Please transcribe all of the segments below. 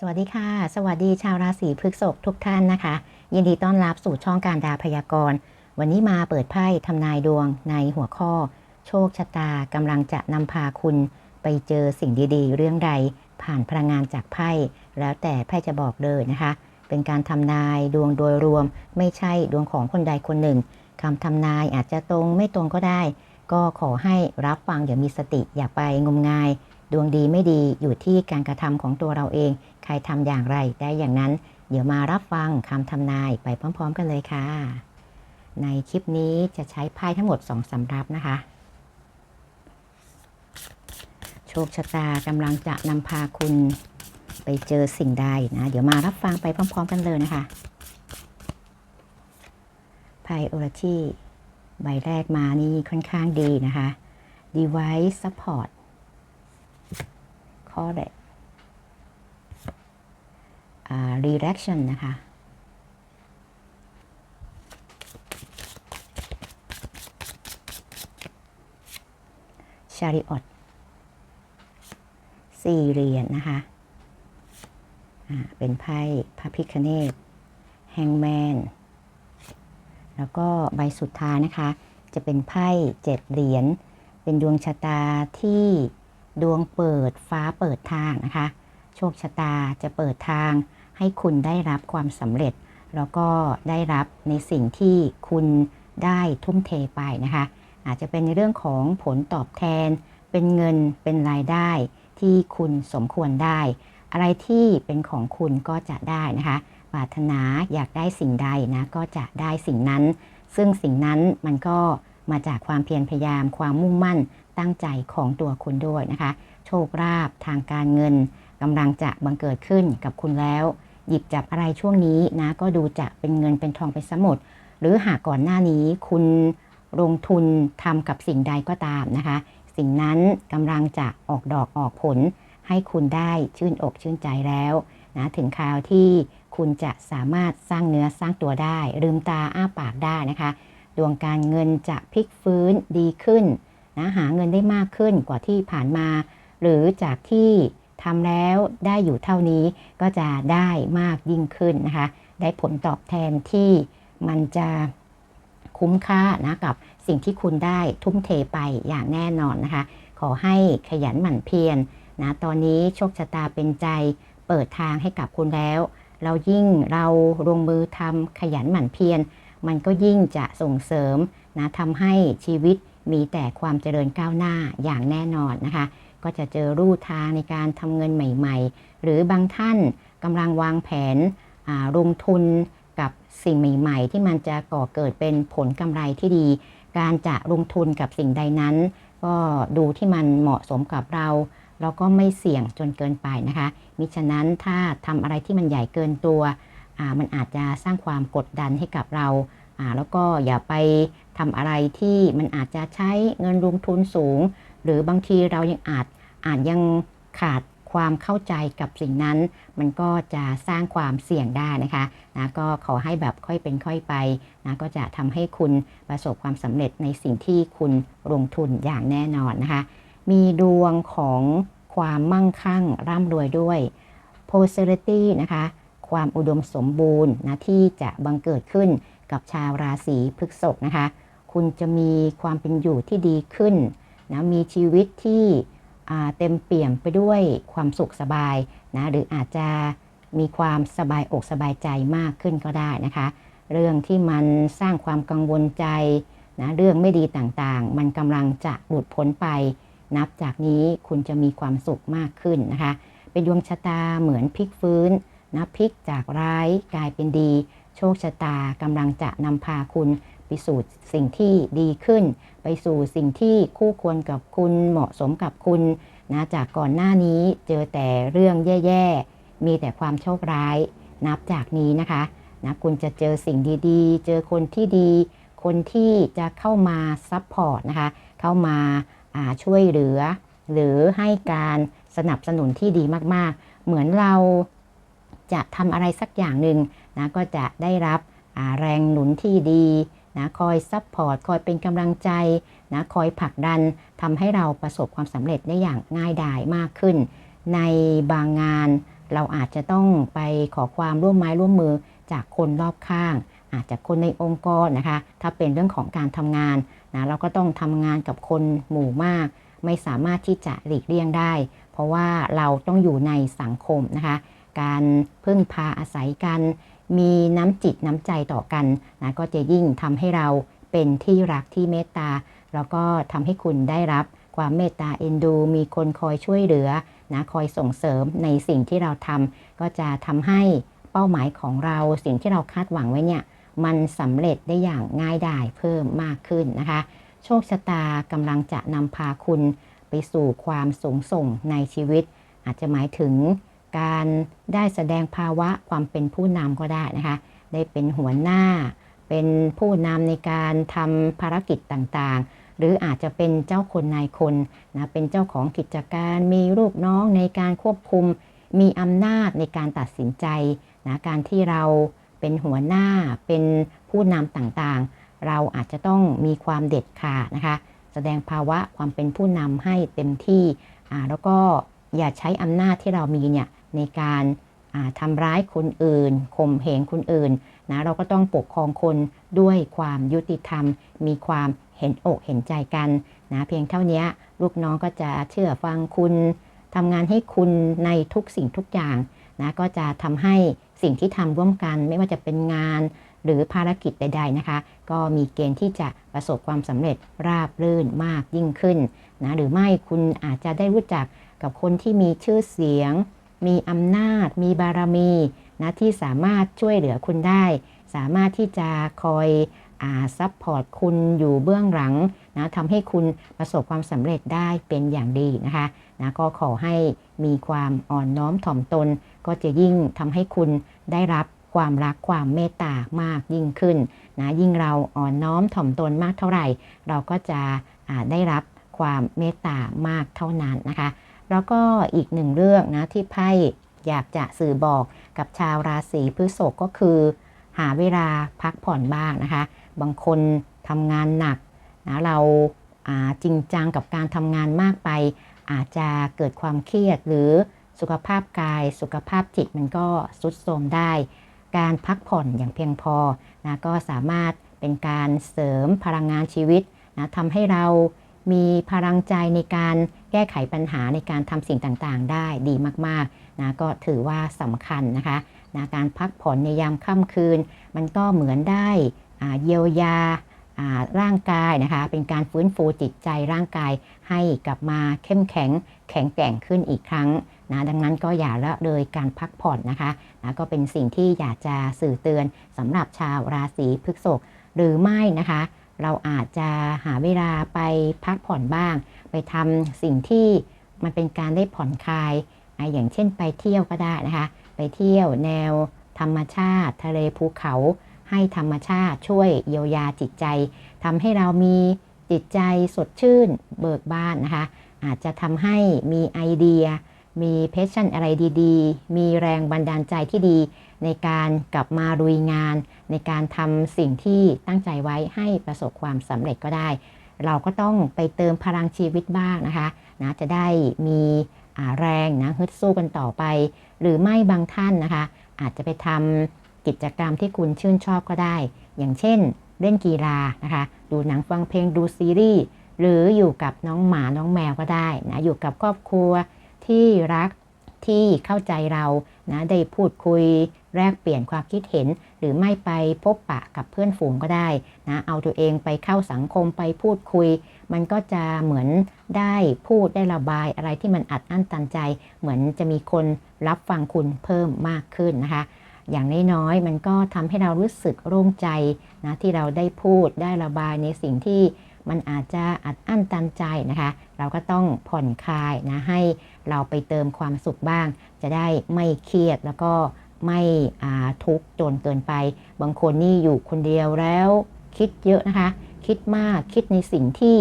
สวัสดีค่ะ สวัสดีชาวราศีพฤษภทุกท่านนะคะ ยินดีต้อนรับสู่ช่องการดาพยากรณ์ วันนี้มาเปิดไพ่ทำนายดวงในหัวข้อ โชคชะตากำลังจะนำพาคุณไปเจอสิ่งดีๆ เรื่องใด ผ่านพลังงานจากไพ่แล้วแต่ไพ่จะบอกเลยนะคะ เป็นการทำนายดวงโดยรวม ไม่ใช่ดวงของคนใดคนหนึ่งคำทำนายอาจจะตรงไม่ตรงก็ได้ ก็ขอให้รับฟังอย่ามีสติอย่าไปงมงาย ดวงดีไม่ดีอยู่ที่การกระทำของตัวเราเอง ใครทำอย่างไรได้อย่างนั้น เดี๋ยวมารับฟังคำทำนายไปพร้อม ๆ กันเลยค่ะ ในคลิปนี้จะใช้ไพ่ทั้งหมด2สำรับนะคะ โชคชะตากำลังจะนำพาคุณไปเจอสิ่งใดนะ เดี๋ยวมารับฟังไปพร้อม ๆ กันเลยนะคะไพ่โอราชีใบแรกมานี่ค่อนข้างดีนะคะ device support ข้อแรก reaction นะคะ chariot สี่เหรียญนนะคะเป็นไพ่พระพิคเนตแฮงแมน แล้วก็ใบสุดท้ายนะคะ จะเป็นไพ่เจ็ดเหรียญ เป็นดวงชะตาที่ ดวงเปิดฟ้าเปิดทางนะคะ โชคชะตาจะเปิดทาง ให้คุณได้รับความสำเร็จ แล้วก็ได้รับในสิ่งที่คุณได้ทุ่มเทไปนะคะ อาจจะเป็นในเรื่องของผลตอบแทน เป็นเงินเป็นรายได้ที่คุณสมควรได้ อะไรที่เป็นของคุณก็จะได้นะคะปรารถนาอยากได้สิ่งใดนะก็จะได้สิ่งนั้น ซึ่งสิ่งนั้นมันก็มาจากความเพียรพยายามความมุ่งมั่น ตั้งใจของตัวคุณด้วยนะคะ โชคลาภทางการเงินกำลังจะบังเกิดขึ้นกับคุณแล้ว หยิบจับอะไรช่วงนี้นะก็ดูจะเป็นเงินเป็นทองเป็นสมุดหรือหากก่อนหน้านี้คุณลงทุนทำกับสิ่งใดก็ตามนะคะ สิ่งนั้นกำลังจะออกดอกออกผล ให้คุณได้ชื่นอกชื่นใจแล้วนะถึงคราวที่คุณจะสามารถสร้างเนื้อสร้างตัวได้ลืมตาอ้าปากได้นะคะ ดวงการเงินจะพลิกฟื้นดีขึ้น นะหาเงินได้มากขึ้นกว่าที่ผ่านมา หรือจากที่ทำแล้วได้อยู่เท่านี้ก็จะได้มากยิ่งขึ้นนะคะ ได้ผลตอบแทนที่มันจะคุ้มค่านะกับสิ่งที่คุณได้ทุ่มเทไปอย่างแน่นอนนะคะ ขอให้ขยันหมั่นเพียรนะตอนนี้โชคชะตาเป็นใจเปิดทางให้กับคุณแล้ว เรายิ่งเราลงมือทำขยันหมั่นเพียรมันก็ยิ่งจะส่งเสริมนะทำให้ชีวิต มีแต่ความเจริญก้าวหน้าอย่างแน่นอนนะคะ ก็จะเจอรูทางในการทำเงินใหม่ๆ หรือบางท่านกำลังวางแผนลงทุนกับสิ่งใหม่ๆ ที่มันจะก่อเกิดเป็นผลกำไรที่ดี การจะลงทุนกับสิ่งใดนั้น ก็ดูที่มันเหมาะสมกับเราแล้วก็ไม่เสี่ยงจนเกินไปนะคะ มิฉะนั้นถ้าทำอะไรที่มันใหญ่เกินตัว มันอาจจะสร้างความกดดันให้กับเรา แล้วก็อย่าไปทำอะไรที่มันอาจจะใช้เงินลงทุนสูง หรือบางทีเรายังอาจอาจยังขาดความเข้าใจกับสิ่งนั้น มันก็จะสร้างความเสี่ยงได้นะคะนะก็ขอให้แบบค่อยเป็นค่อยไปนะก็จะทำให้คุณประสบความสำเร็จในสิ่งที่คุณลงทุนอย่างแน่นอนนะคะ มีดวงของความมั่งคั่งร่ำรวยด้วย prosperity นะคะ ความอุดมสมบูรณ์นะที่จะบังเกิดขึ้น กับชาวราศีพฤษภนะคะ คุณจะมีความเป็นอยู่ที่ดีขึ้นนะมีชีวิตที่เต็มเปี่ยมไปด้วยความสุขสบายนะหรืออาจจะมีความสบายอกสบายใจมากขึ้นก็ได้นะคะ เรื่องที่มันสร้างความกังวลใจนะเรื่องไม่ดีต่างๆ มันกำลังจะหลุดพ้นไป นับจากนี้คุณจะมีความสุขมากขึ้นนะคะ เป็นดวงชะตาเหมือนพลิกฟื้นนะพลิกจากร้ายกลายเป็นดี โชคชะตากำลังจะนำพาคุณไปสู่สิ่งที่ดีขึ้น ไปสู่สิ่งที่คู่ควรกับคุณเหมาะสมกับคุณนะจากก่อนหน้านี้เจอแต่เรื่องแย่ๆ มีแต่ความโชคร้าย นับจากนี้นะคะนะคุณจะเจอสิ่งดีๆ เจอคนที่ดี คนที่จะเข้ามาซัพพอร์ตนะคะเข้ามาช่วยเหลือ หรือให้การสนับสนุนที่ดีมากๆ เหมือนเรา จะทำอะไรสักอย่างหนึ่งนะก็จะได้รับแรงหนุนที่ดีนะคอยซัพพอร์ตคอยเป็นกำลังใจนะคอยผลักดันทำให้เราประสบความสำเร็จได้อย่างง่ายดายมากขึ้น ในบางงานเราอาจจะต้องไปขอความร่วมไม้ร่วมมือจากคนรอบข้าง อาจจะคนในองค์กรนะคะ ถ้าเป็นเรื่องของการทำงานนะเราก็ต้องทำงานกับคนหมู่มาก ไม่สามารถที่จะหลีกเลี่ยงได้ เพราะว่าเราต้องอยู่ในสังคมนะคะ การพึ่งพาอาศัยกัน มีน้ำจิตน้ำใจต่อกันนะก็จะยิ่งทำให้เราเป็นที่รักที่เมตตา แล้วก็ทำให้คุณได้รับความเมตตาเอ็นดู มีคนคอยช่วยเหลือนะคอยส่งเสริมในสิ่งที่เราทำก็จะทำให้เป้าหมายของเราสิ่งที่เราคาดหวังไว้เนี่ยมันสำเร็จได้อย่างง่ายดายเพิ่มมากขึ้นนะคะ โชคชะตากำลังจะนำพาคุณไปสู่ความสูงส่งในชีวิต อาจจะหมายถึง การได้แสดงภาวะความเป็นผู้นำก็ได้นะคะ ได้เป็นหัวหน้า เป็นผู้นำในการทำภารกิจต่างๆ หรืออาจจะเป็นเจ้าคนนายคนนะเป็นเจ้าของกิจการมีลูกน้องในการควบคุม มีอำนาจในการตัดสินใจนะการที่เราเป็นหัวหน้าเป็นผู้นำต่างๆ เราอาจจะต้องมีความเด็ดขาดนะคะ แสดงภาวะความเป็นผู้นำให้เต็มที่แล้วก็อย่าใช้อำนาจที่เรามีเนี่ย ในการอ่าทำร้ายคนอื่นข่มเหงคนอื่นนะเราก็ต้องปกครองคนด้วยความยุติธรรม มีความเห็นอกเห็นใจกันนะเพียงเท่านี้ลูกน้องก็จะเชื่อฟังคุณทำงานให้คุณในทุกสิ่งทุกอย่างนะก็จะทำให้สิ่งที่ทำร่วมกันไม่ว่าจะเป็นงานหรือภารกิจใด ๆนะคะ ก็มีเกณฑ์ที่จะประสบความสำเร็จราบรื่นมากยิ่งขึ้นนะหรือไม่คุณอาจจะได้รู้จักกับคนที่มีชื่อเสียง มีอำนาจ มีบารมีนะที่สามารถช่วยเหลือคุณได้ สามารถที่จะคอยอาซัพพอร์ตคุณอยู่เบื้องหลังนะทำให้คุณประสบความสำเร็จได้เป็นอย่างดีนะคะนะก็ขอให้มีความอ่อนน้อมถ่อมตน ก็จะยิ่งทำให้คุณได้รับความรักความเมตตามากยิ่งขึ้นนะยิ่งเราอ่อนน้อมถ่อมตนมากเท่าไหร่ เราก็จะได้รับความเมตตามากเท่านั้นนะคะ แล้วก็อีกหนึ่งเรื่องนะที่ไพ่อยากจะสื่อบอกกับชาวราศีพฤษภก็คือ หาเวลาพักผ่อนบ้างนะคะ บางคนทำงานหนักนะเราจริงจังกับการทำงานมากไป อาจจะเกิดความเครียดหรือสุขภาพกาย สุขภาพจิตมันก็สุดโทรมได้ การพักผ่อนอย่างเพียงพอนะก็สามารถเป็นการเสริมพลังงานชีวิตนะทำให้เรา มีพลังใจในการแก้ไขปัญหาในการทำสิ่งต่างๆ ได้ดีมากๆนะก็ถือว่าสำคัญนะคะนะการพักผ่อนในยามค่ำคืน มันก็เหมือนได้เยียวยาร่างกายนะคะเป็นการฟื้นฟูจิตใจร่างกายให้กลับมาเข้มแข็งแข็งแกร่งขึ้นอีกครั้งนะดังนั้นก็อย่าละเลยการพักผ่อนนะคะนะก็เป็นสิ่งที่อยากจะสื่อเตือนสำหรับชาวราศีพฤษภหรือไม่นะคะ เราอาจจะหาเวลาไปพักผ่อนบ้าง ไปทำสิ่งที่มันเป็นการได้ผ่อนคลาย อย่างเช่นไปเที่ยวก็ได้นะคะ ไปเที่ยวแนวธรรมชาติ ทะเลภูเขาให้ธรรมชาติช่วยเยียวยาจิตใจทำให้เรามีจิตใจสดชื่นเบิกบานนะคะ อาจจะทำให้มีไอเดีย มีเพชชั่นอะไรดีๆ มีแรงบันดาลใจที่ดี ในการกลับมาลุยงาน ในการทำสิ่งที่ตั้งใจไว้ให้ประสบความสำเร็จก็ได้ เราก็ต้องไปเติมพลังชีวิตบ้างนะคะนะจะได้มีแรงนะฮึดสู้กันต่อไป หรือไม่บางท่านนะคะ อาจจะไปทำกิจกรรมที่คุณชื่นชอบก็ได้ อย่างเช่น เล่นกีฬานะคะ ดูหนังฟังเพลงดูซีรีส์หรืออยู่กับน้องหมาน้องแมวก็ได้นะอยู่กับครอบครัวที่รัก ที่เข้าใจเรานะได้พูดคุยแลกเปลี่ยนความคิดเห็น หรือไม่ไปพบปะกับเพื่อนฝูงก็ได้นะเอาตัวเองไปเข้าสังคมไปพูดคุย มันก็จะเหมือนได้พูดได้ระบายอะไรที่มันอัดอั้นตันใจ เหมือนจะมีคนรับฟังคุณเพิ่มมากขึ้นนะคะ อย่างน้อยๆมันก็ทำให้เรารู้สึกโล่งใจนะที่เราได้พูดได้ระบายในสิ่งที่มันอาจจะอัดอั้นตันใจนะคะ เราก็ต้องผ่อนคลายนะให้ เราไปเติมความสุขบ้าง จะได้ไม่เครียดแล้วก็ไม่ทุกข์จนเกินไป บางคนนี่อยู่คนเดียวแล้ว คิดเยอะนะคะ คิดมากคิดในสิ่งที่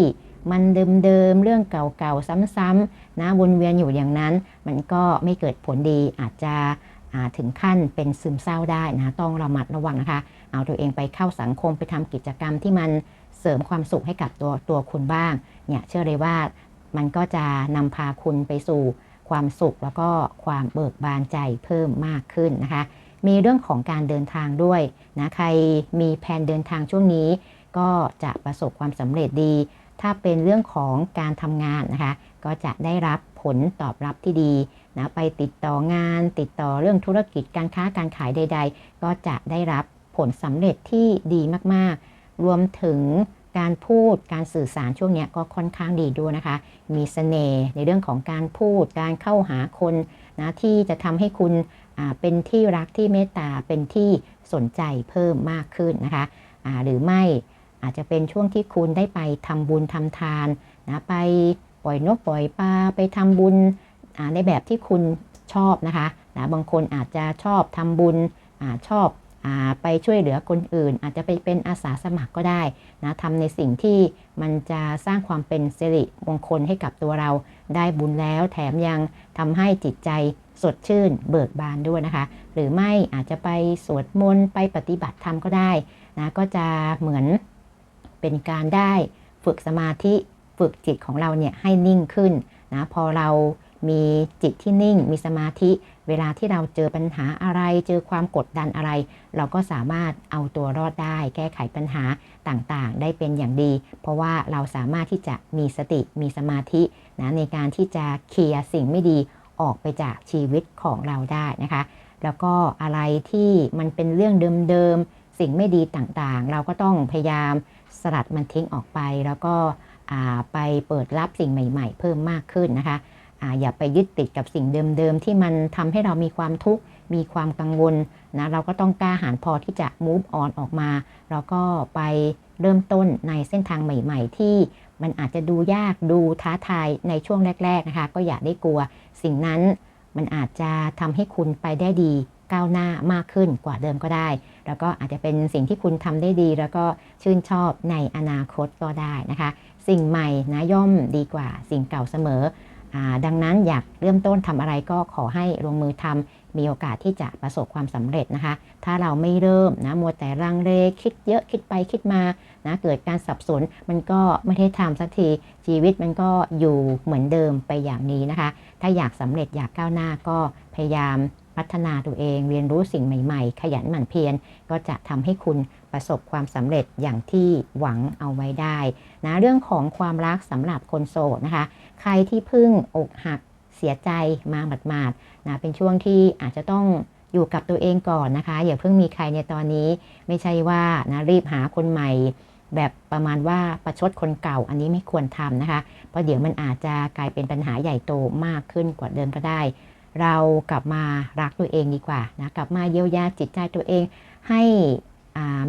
มันเดิมๆเรื่องเก่าๆซ้ำๆนะวนเวียนอยู่อย่างนั้น มันก็ไม่เกิดผลดีอาจจะถึงขั้นเป็นซึมเศร้าได้นะต้องระมัดระวังนะคะ เอาตัวเองไปเข้าสังคมไปทำกิจกรรมที่มันเสริมความสุขให้กับตัวตัวคุณบ้างเนี่ยเชื่อเลยว่า มันก็จะนำพาคุณไปสู่ความสุขแล้วก็ความเบิกบานใจเพิ่มมากขึ้นนะคะ มีเรื่องของการเดินทางด้วยนะใครมีแผนเดินทางช่วงนี้ ก็จะประสบความสำเร็จดี ถ้าเป็นเรื่องของการทำงานนะคะ ก็จะได้รับผลตอบรับที่ดีนะไปติดต่องาน ติดต่อเรื่องธุรกิจการค้าการขายใด ๆ ก็จะได้รับผลสำเร็จที่ดีมากๆ รวมถึงการพูดการสื่อสารช่วงนี้ก็ค่อนข้างดีด้วยนะคะ มีเสน่ห์ในเรื่องของการพูดการเข้าหาคนนะที่จะทำให้คุณเป็นที่รักที่เมตตาเป็นที่สนใจเพิ่มมากขึ้นนะคะหรือไม่อาจจะเป็นช่วงที่คุณได้ไปทำบุญทำทานนะไปปล่อยนกปล่อยปลาไปทำบุญในแบบที่คุณชอบนะคะนะบางคนอาจจะชอบทำบุญอชอบ ไปช่วยเหลือคนอื่น อาจจะไปเป็นอาสาสมัครก็ได้นะทำในสิ่งที่มันจะสร้างความเป็นสิริมงคลให้กับตัวเราได้บุญแล้ว แถมยังทำให้จิตใจสดชื่นเบิกบานด้วยนะคะ หรือไม่อาจจะไปสวดมนต์ไปปฏิบัติธรรมก็ได้นะก็จะเหมือนเป็นการได้ฝึกสมาธิฝึกจิตของเราเนี่ยให้นิ่งขึ้นนะพอเรา มีจิตที่นิ่ง มีสมาธิ เวลาที่เราเจอปัญหาอะไร เจอความกดดันอะไร เราก็สามารถเอาตัวรอดได้ แก้ไขปัญหาต่างๆ ได้เป็นอย่างดี เพราะว่าเราสามารถที่จะมีสติมีสมาธินะในการที่จะเคลียร์สิ่งไม่ดีออกไปจากชีวิตของเราได้นะคะ แล้วก็อะไรที่มันเป็นเรื่องเดิมๆ สิ่งไม่ดีต่างๆ เราก็ต้องพยายามสลัดมันทิ้งออกไป แล้วก็ไปเปิดรับสิ่งใหม่ ๆ เพิ่มมากขึ้นนะคะ ออย่าไปยึดติดกับสิ่งเดิมๆ ที่มันทำให้เรามีความทุกข์ มีความกังวลนะเราก็ต้องกล้าหาญพอที่จะ move on ออกมาแล้วก็ไปเริ่มต้นในเส้นทางใหม่ ๆ ที่มันอาจจะดูยากดูท้าทายในช่วงแรก ๆนะคะ ก็อย่าได้กลัว สิ่งนั้นมันอาจจะทำให้คุณไปได้ดีก้าวหน้ามากขึ้นกว่าเดิมก็ได้ แล้วก็อาจจะเป็นสิ่งที่คุณทำได้ดี แล้วก็ชื่นชอบในอนาคตก็ได้นะคะ สิ่งใหม่นะย่อมดีกว่าสิ่งเก่าเสมอ ดังนั้นอยากเริ่มต้นทำอะไรก็ขอให้ลงมือทำมีโอกาสที่จะประสบความสำเร็จนะคะ ถ้าเราไม่เริ่มนะมัวแต่รังเลคิดเยอะคิดไปคิดมานะเกิดการสับสนมันก็ไม่ได้ทำสักทีชีวิตมันก็อยู่เหมือนเดิมไปอย่างนี้นะคะ ถ้าอยากสำเร็จอยากก้าวหน้าก็พยายามพัฒนาตัวเองเรียนรู้สิ่งใหม่ ๆ ขยันหมั่นเพียรก็จะทำให้คุณ ประสบความสำเร็จอย่างที่หวังเอาไว้ได้นะเรื่องของความรักสำหรับคนโสดนะคะ ใครที่เพิ่งอกหักเสียใจมาหมาดๆนะเป็นช่วงที่อาจจะต้องอยู่กับตัวเองก่อนนะคะ อย่าเพิ่งมีใครในตอนนี้ไม่ใช่ว่านะรีบหาคนใหม่ แบบประมาณว่าประชดคนเก่าอันนี้ไม่ควรทำนะคะ เพราะเดี๋ยวมันอาจจะกลายเป็นปัญหาใหญ่โตมากขึ้นกว่าเดิมก็ได้ เรากลับมารักตัวเองดีกว่านะกลับมาเยียวยาจิตใจตัวเองให้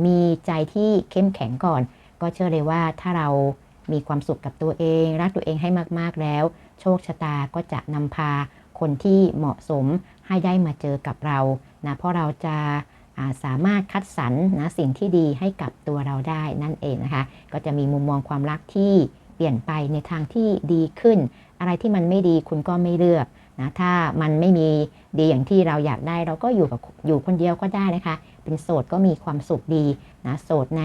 มีใจที่เข้มแข็งก่อน ก็เชื่อเลยว่าถ้าเรามีความสุขกับตัวเอง รักตัวเองให้มากๆแล้ว โชคชะตาก็จะนำพาคนที่เหมาะสมให้ได้มาเจอกับเรานะเพราะเราจะาสามารถคัดสรรนะสิ่งที่ดีให้กับตัวเราได้นั่นเองนะคะ ก็จะมีมุมมองความรักที่เปลี่ยนไปในทางที่ดีขึ้น อะไรที่มันไม่ดีคุณก็ไม่เลือกนะถ้ามันไม่มีดีอย่างที่เราอยากได้ เราก็อยู่กับอยู่คนเดียวก็ได้นะคะ เป็นโสดก็มีความสุขดีนะโสดใน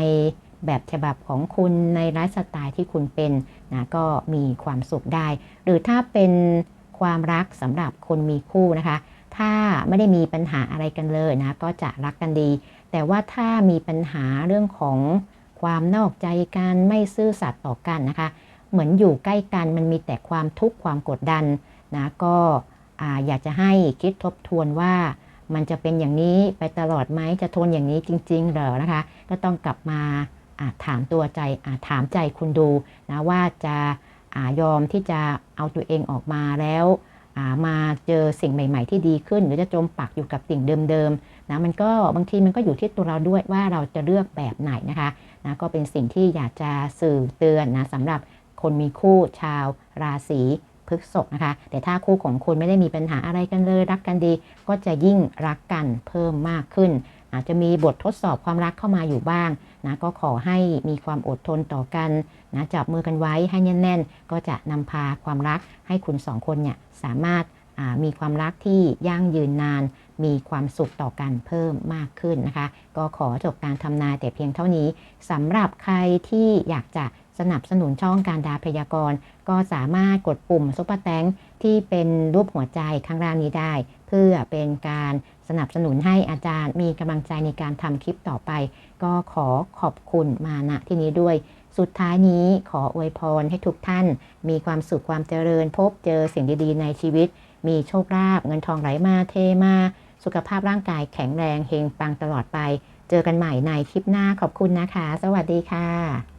แบบฉบับของคุณในไลฟ์สไตล์ที่คุณเป็นนะก็มีความสุขได้ หรือถ้าเป็นความรักสำหรับคนมีคู่นะคะ ถ้าไม่ได้มีปัญหาอะไรกันเลยนะก็จะรักกันดี แต่ว่าถ้ามีปัญหาเรื่องของความนอกใจกันไม่ซื่อสัตย์ต่อกันนะคะ เหมือนอยู่ใกล้กันมันมีแต่ความทุกข์ความกดดันนะก็อยากจะให้คิดทบทวนว่ามันจะเป็นอย่างนี้ไปตลอดไหมจะทนอย่างนี้จริง ๆ เหรอนะคะ ก็ต้องกลับมาถามตัวใจถามใจคุณดูนะว่าจะอยอมที่จะเอาตัวเองออกมาแล้วมาเจอสิ่งใหม่ ๆ ที่ดีขึ้น หรือจะจมปักอยู่กับสิ่งเดิมๆนะมันก็บางทีมันก็อยู่ที่ตัวเราด้วยว่าเราจะเลือกแบบไหนนะคะนะก็เป็นสิ่งที่อยากจะสื่อเตือนนะสำหรับ คนมีคู่ชาวราศีพฤษกนะคะ แต่ถ้าคู่ของคุณไม่ได้มีปัญหาอะไรกันเลย รักกันดี ก็จะยิ่งรักกันเพิ่มมากขึ้น อาจจะมีบททดสอบความรักเข้ามาอยู่บ้างนะก็ขอให้มีความอดทนต่อกันนะจับมือกันไว้ให้แน่นๆ ก็จะนำพาความรักให้คุณสองคนเนี่ยสามารถมีความรักที่ยั่งยืนนาน มีความสุขต่อกันเพิ่มมากขึ้นนะคะ ก็ขอจบการทำนายแต่เพียงเท่านี้สำหรับใครที่อยากจะ สนับสนุนช่องการดาพยากรณ์ ก็สามารถกดปุ่มซุปเปอร์แตงที่เป็นรูปหัวใจข้างล่างนี้ได้ เพื่อเป็นการสนับสนุนให้อาจารย์มีกำลังใจในการทำคลิปต่อไป ก็ขอขอบคุณมาณที่นี้ด้วย สุดท้ายนี้ขออวยพรให้ทุกท่าน มีความสุขความเจริญ พบเจอสิ่งดีๆในชีวิต มีโชคลาภเงินทองไหลมาเทมา สุขภาพร่างกายแข็งแรงเฮงปังตลอดไป เจอกันใหม่ในคลิปหน้าขอบคุณนะคะ สวัสดีค่ะ